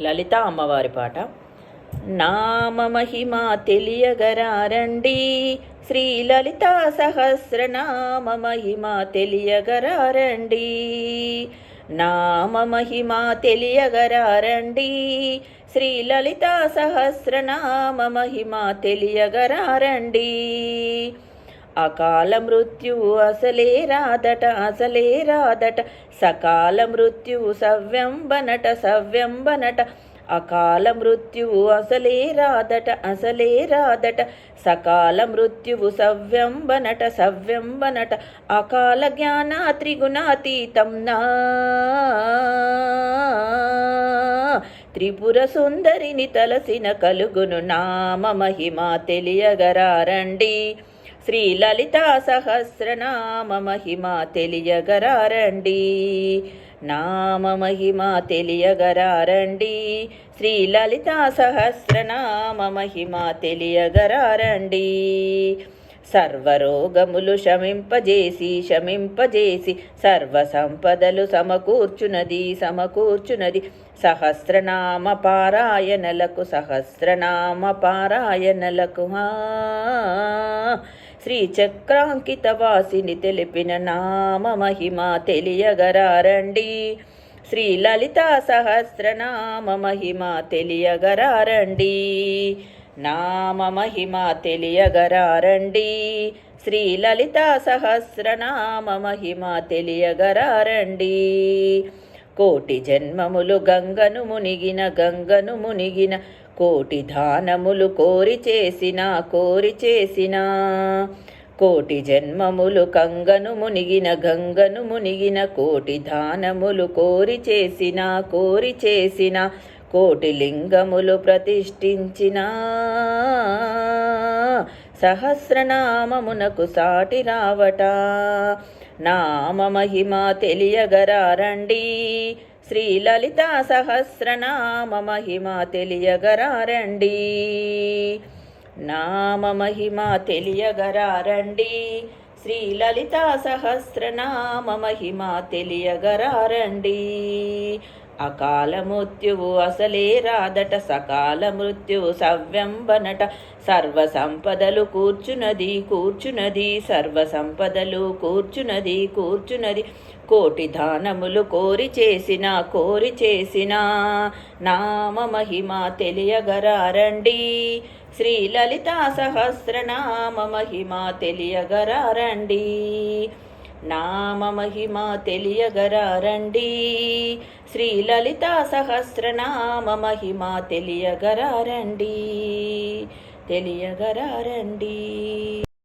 లలిత అమ్మవారి పాట. నామమహిమ తెలియగరారండి. శ్రీ లలిత సహస్రనామ మహిమ తెలియగరారండి. నామ మహిమ తెలియగరారండి. శ్రీ లలిత సహస్రనామ మహిమ తెలియగరారండి. అకాల మృత్యువు అసలే రాదట అసలే రాదట. సకాల మృత్యువు సవ్యంబనట సవ్యంబనట. అకాల మృత్యువు అసలే రాదట అసలే రాదట. సకాల మృత్యువు సవ్యంబనట సవ్యంబనట. అకాల జ్ఞాన త్రిగుణాతీతం నా. త్రిపుర సుందరిని తలసిన కలుగును నామ మహిమ తెలియగరారండి. శ్రీ లలితా సహస్రనామ మహిమ తెలియగరారండి. నామ మహిమ తెలియగరారండి. శ్రీ లలితా సహస్రనామ మహిమ తెలియగరారండి. సర్వరోగములు శమింపజేసి శమింపజేసి సర్వ సంపదలు సమకూర్చునది సమకూర్చునది. సహస్రనామ పారాయణలకు సహస్రనామ పారాయణలకు శ్రీ చక్రాంకిత వాసిని తెలిపిన నామ మహిమ తెలియగరారండి. శ్రీ లలిత సహస్రనామ మహిమ తెలియగరారండి. నామ మహిమ తెలియగరారండి. శ్రీ లలిత సహస్రనామ మహిమ తెలియగరారండి. కోటి జన్మములు గంగను మునిగిన గంగను మునిగిన కోటి దానములు కోరి చేసిన కోరి చేసిన. కోటి జన్మములు కంగను మునిగిన గంగను మునిగిన. కోటి దానములు కోరి చేసిన కోరి చేసిన. కోటి లింగములు ప్రతిష్ఠించిన. సహస్రనామమునకు సాటి రావట. నామ మహిమ తెలియగరారండి. శ్రీ లలిత సహస్రనామ మహిమ తెలియగరారండి నామ మహిమ తెలియగరారండి శ్రీ లలిత సహస్రనామ మహిమ తెలియగరారండి అకాల మృత్యువు అసలే రాదట సకాల మృత్యువు సవ్యంబనట. సర్వ సంపదలు కూర్చునది కూర్చునది సర్వ సంపదలు కూర్చునది కూర్చునది. కోటి దానములు కోరి చేసిన కోరి చేసిన నామ మహిమ తెలియగరారండి. శ్రీ లలిత సహస్రనామ మహిమ తెలియగరారండి. నామ మహిమ తెలియగరారండి. శ్రీ లలిత సహస్రనామ మహిమ తెలియగరారండి. తెలియగరారండి.